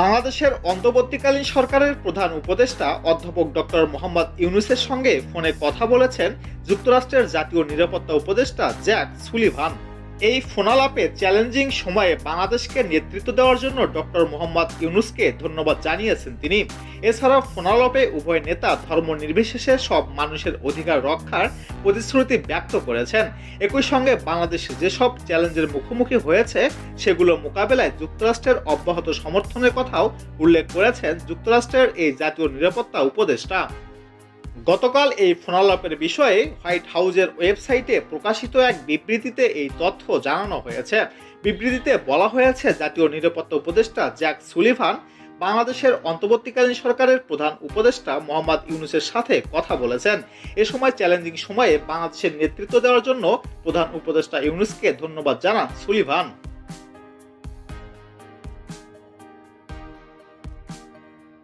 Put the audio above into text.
বাংলাদেশের অন্তর্বর্তীকালীন সরকারের প্রধান উপদেষ্টা অধ্যাপক ডক্টর মোহাম্মদ ইউনুসের সঙ্গে ফোনে কথা বলেছেন যুক্তরাষ্ট্রের জাতীয় নিরাপত্তা উপদেষ্টা জ্যাক সুলিভান। এই ফোনালাপে চ্যালেঞ্জিং সময়ে বাংলাদেশকে নেতৃত্ব দেওয়ার জন্য ডক্টর মোহাম্মদ ইউনুসকে ধন্যবাদ জানিয়েছেন তিনি। এছাড়া ফোনালাপে উভয় নেতা ধর্ম নির্বিশেষে সব মানুষের অধিকার রক্ষার প্রতিশ্রুতি ব্যক্ত করেছেন। একই সঙ্গে বাংলাদেশ যেসব চ্যালেঞ্জের মুখোমুখি হয়েছে, সেগুলো মোকাবেলায় যুক্তরাষ্ট্রের অব্যাহত সমর্থনের কথাও উল্লেখ করেছেন যুক্তরাষ্ট্রের এই জাতীয় নিরাপত্তা উপদেষ্টা। গতকাল এই ফোনালাপের বিষয়ে হোয়াইট হাউজের ওয়েবসাইটে প্রকাশিত এক বিবৃতিতে এই তথ্য জানানো হয়েছে। বিবৃতিতে বলা হয়েছে, জাতীয় নিরাপত্তা উপদেষ্টা জ্যাক সুলিভান বাংলাদেশের অন্তর্বর্তীকালীন সরকারের প্রধান উপদেষ্টা মোহাম্মদ ইউনুসের সাথে কথা বলেছেন। এ সময় চ্যালেঞ্জিং সময়ে বাংলাদেশের নেতৃত্ব দেওয়ার জন্য প্রধান উপদেষ্টা ইউনুসকে ধন্যবাদ জানান সুলিভান।